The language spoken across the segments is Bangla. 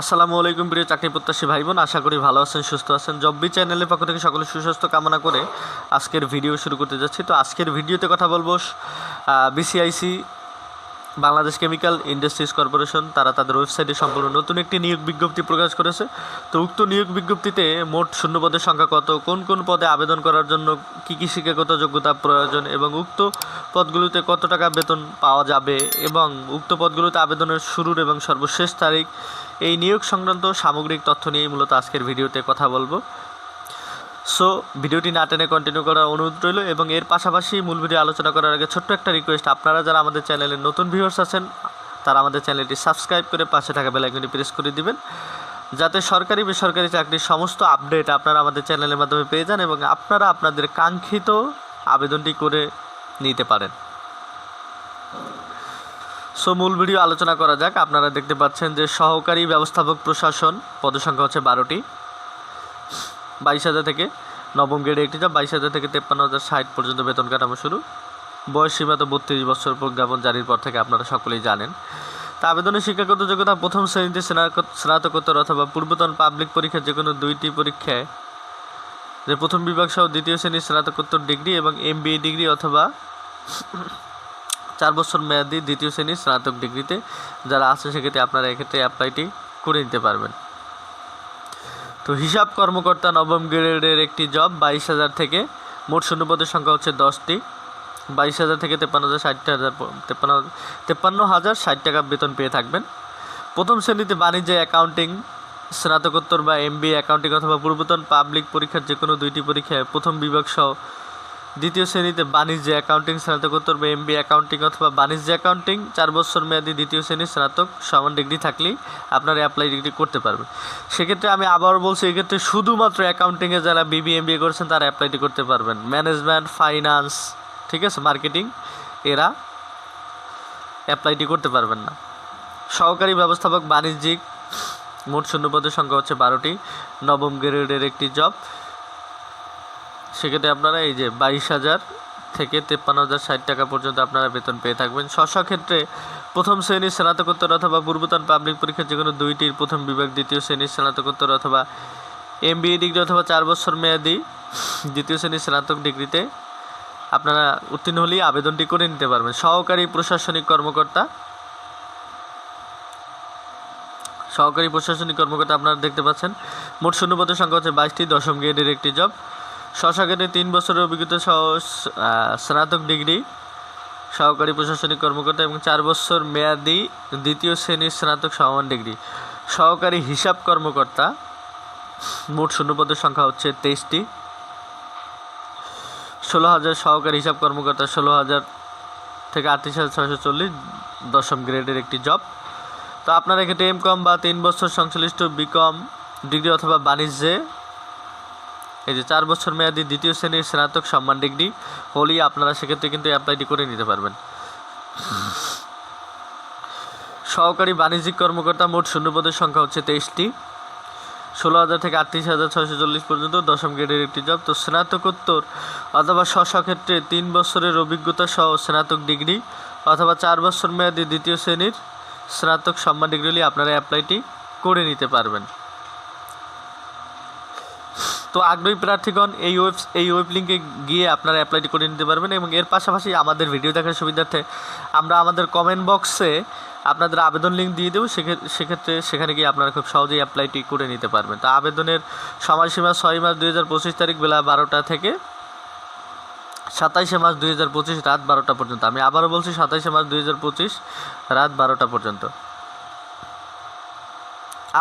আসসালামু আলাইকুম প্রিয় চাকরি প্রত্যাশী ভাই বোন আশা করি ভালো আছেন, সুস্থ আছেন। জব্বি চ্যানেলের পক্ষ থেকে সকলে সুস্বাস্থ্য কামনা করে আজকের ভিডিও শুরু করতে যাচ্ছি। তো আজকের ভিডিওতে কথা বলব BCIC Bangladesh chemical industries corporation. তারা তাদের ওয়েবসাইটে সম্পূর্ণ নতুন একটি নিয়োগ বিজ্ঞপ্তি প্রকাশ করেছে। তো উক্ত নিয়োগ বিজ্ঞপ্তিতে মোট শূন্য পদের সংখ্যা কত, কোন কোন পদে আবেদন করার জন্য কী কী শিক্ষাগত যোগ্যতা প্রয়োজন এবং উক্ত পদগুলোতে কত টাকা বেতন পাওয়া যাবে এবং উক্ত পদগুলোতে আবেদনের শুরুর এবং সর্বশেষ তারিখ এই নিয়োগ সংক্রান্ত সামগ্রিক তথ্য নিয়েই মূলত আজকের ভিডিওতে কথা বলব। সো ভিডিওটি না টেনে কন্টিনিউ করার অনুরোধ রইল এবং এর পাশাপাশি মূল ভিডিও আলোচনা করার আগে ছোট্ট একটা রিকোয়েস্ট আপনারা যারা আমাদের চ্যানেলের নতুন ভিউয়ার্স আছেন, তারা আমাদের চ্যানেলটি সাবস্ক্রাইব করে পাশে থাকা বেলাইকনটি প্রেস করে দিবেন। যাতে সরকারি বেসরকারি চাকরির সমস্ত আপডেট আপনারা আমাদের চ্যানেলের মাধ্যমে পেয়ে যান এবং আপনারা আপনাদের কাঙ্ক্ষিত আবেদনটি করে নিতে পারেন। সো মূল ভিডিও আলোচনা করা যাক। আপনারা দেখতে পাচ্ছেন যে সহকারী ব্যবস্থাপক প্রশাসন, পদসংখ্যা হচ্ছে বারোটি। বাইশ হাজার থেকে নবম গ্রেডে একটি যা বাইশ হাজার থেকে তেপ্পান্ন হাজার ষাট পর্যন্ত বেতন কাঠামো শুরু। বয়স সীমা তো বত্রিশ বছর প্রজ্ঞাপন জারির পর থেকে আপনারা সকলেই জানেন। তা আবেদনের শিক্ষাগত যোগ্যতা প্রথম শ্রেণীতে স্নাতকোত্তর অথবা পূর্বতন পাবলিক পরীক্ষার যে কোনো দুইটি পরীক্ষায় যে প্রথম বিভাগ সহ দ্বিতীয় শ্রেণির স্নাতকোত্তর ডিগ্রি এবং এম ডিগ্রি অথবা চার বছর মেয়াদি দ্বিতীয় শ্রেণির স্নাতক ডিগ্রিতে যারা আছে, সেক্ষেত্রে আপনারা এক্ষেত্রে অ্যাপ্লাইটি করে নিতে পারবেন। তো হিসাব কর্মকর্তা নবম গ্রেডের একটি জব বাইশ হাজার থেকে, মোট শূন্যপদের সংখ্যা হচ্ছে দশটি। বাইশ হাজার থেকে তেপ্পান্ন হাজার ষাট হাজার তেপ্পান্ন তেপ্পান্ন হাজার ষাট টাকা বেতন পেয়ে থাকবেন। প্রথম শ্রেণীতে বাণিজ্য অ্যাকাউন্টিং স্নাতকোত্তর বা এমবি অ্যাকাউন্টিং অথবা পূর্বতন পাবলিক পরীক্ষার যে কোনো দুইটি পরীক্ষায় প্রথম বিভাগ সহ দ্বিতীয় শ্রেণীতে বাণিজ্য অ্যাকাউন্টিং স্নাতকোত্তর বা এমবি অ্যাকাউন্টিং অথবা বাণিজ্য অ্যাকাউন্টিং চার বছর মেয়াদি দ্বিতীয় শ্রেণির স্নাতক, সমান ডিগ্রি থাকলেই আপনারা অ্যাপ্লাই ডিগ্রি করতে পারবেন। সেক্ষেত্রে আমি আবারও বলছি, এক্ষেত্রে শুধুমাত্র অ্যাকাউন্টিংয়ে যারা বিবি এমবিএ করেছেন, তারা অ্যাপ্লাইটি করতে পারবেন। ম্যানেজমেন্ট ফাইন্যান্স ঠিক আছে? মার্কেটিং এরা অ্যাপ্লাইটি করতে পারবেন না। সহকারী ব্যবস্থাপক বাণিজ্যিক, মোট শূন্যপদের সংখ্যা হচ্ছে বারোটি। নবম গ্রেডের একটি জব সেক্ষেত্রে আপনারা এই যে বাইশ হাজার থেকে তেপ্পান্ন হাজার ষাট টাকা পর্যন্ত আপনারা বেতন পেয়ে থাকবেন। স্ব ক্ষেত্রে প্রথম শ্রেণির স্নাতকোত্তর অথবা পূর্বতন পাবলিক পরীক্ষার যে কোনো দুইটির প্রথম বিভাগ, দ্বিতীয় শ্রেণির স্নাতকোত্তর অথবা এম ডিগ্রি অথবা চার বছর মেয়াদি দ্বিতীয় শ্রেণির স্নাতক ডিগ্রিতে আপনারা উত্তীর্ণ হলেই আবেদনটি করে নিতে পারবেন। সহকারী প্রশাসনিক কর্মকর্তা, সহকারী প্রশাসনিক কর্মকর্তা আপনারা দেখতে পাচ্ছেন, মোট শূন্যপদের সংখ্যা হচ্ছে বাইশটি, দশম গ্রেডের একটি জব। শশাকেটে তিন বছরের অভিজ্ঞতা সহ স্নাতক ডিগ্রি, সহকারী প্রশাসনিক কর্মকর্তা এবং চার বছর মেয়াদি দ্বিতীয় শ্রেণির স্নাতক সমান ডিগ্রি। সহকারী হিসাব কর্মকর্তা, মোট শূন্যপদের সংখ্যা হচ্ছে তেইশটি। ষোলো হাজার সহকারী হিসাব কর্মকর্তা, ষোলো হাজার থেকে আটত্রিশ হাজার ছয়শো চল্লিশ দশম গ্রেডের একটি জব। তো আপনারা এক্ষেত্রে এম কম বা তিন বছর সংশ্লিষ্ট বিকম ডিগ্রি অথবা বাণিজ্যে এই যে চার বছর মেয়াদি দ্বিতীয় শ্রেণির স্নাতক সম্মান ডিগ্রি হলেই আপনারা সেক্ষেত্রে কিন্তু অ্যাপ্লাইটি করে নিতে পারবেন। সহকারী বাণিজ্যিক কর্মকর্তা মোট শূন্যপদের সংখ্যা হচ্ছে তেইশটি। ষোলো হাজার থেকে আটত্রিশ হাজার ছয়শো চল্লিশ পর্যন্ত দশম গ্রেডের একটি জব তো স্নাতকোত্তর অথবা ক্ষেত্রে তিন বছরের অভিজ্ঞতা সহ স্নাতক ডিগ্রি অথবা চার বছর মেয়াদি দ্বিতীয় শ্রেণির স্নাতক সম্মান ডিগ্রি আপনারা অ্যাপ্লাইটি করে নিতে পারবেন। তো আগ্রহী প্রার্থীগণ, এই ওয়েব এই ওয়েব লিঙ্কে গিয়ে আপনারা অ্যাপ্লাইটি করে নিতে পারবেন এবং এর পাশাপাশি আমাদের ভিডিও দেখার সুবিধার্থে আমরা আমাদের কমেন্ট বক্সে আপনাদের আবেদন লিঙ্ক দিয়ে দেবো। সেক্ষে- সেক্ষেত্রে সেখানে গিয়ে আপনারা খুব সহজেই অ্যাপ্লাইটি করে নিতে পারবেন। তা আবেদনের সময়সীমা ছয় মাস দুই হাজার পঁচিশ তারিখ বেলা বারোটা থেকে সাতাইশে মাস দুই হাজার পঁচিশ রাত বারোটা পর্যন্ত। আমি আবারও বলছি সাতাইশে মাস দুই হাজার পঁচিশ রাত বারোটা পর্যন্ত।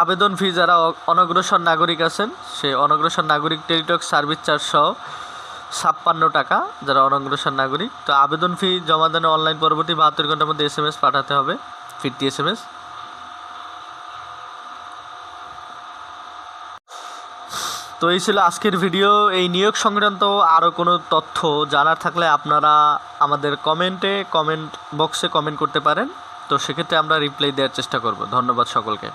আবেদন ফি যারা অনগ্রসর নাগরিক আছেন, সেই অনগ্রসর নাগরিক টেলিটক সার্ভিস চার্জ সহ ছাপ্পান্ন টাকা যারা অনগ্রসর নাগরিক। তো আবেদন ফি জমা দেন অনলাইন পরবর্তী বাহাত্তর ঘণ্টার মধ্যে এস এম এস পাঠাতে হবে, ফিরতি এস এম এস তো এই ছিল আজকের ভিডিও এই নিয়োগ সংক্রান্ত আরও কোনো তথ্য জানার থাকলে আপনারা আমাদের কমেন্টে কমেন্ট বক্সে কমেন্ট করতে পারেন। তো সেক্ষেত্রে আমরা রিপ্লাই দেওয়ার চেষ্টা করব। ধন্যবাদ সকলকে।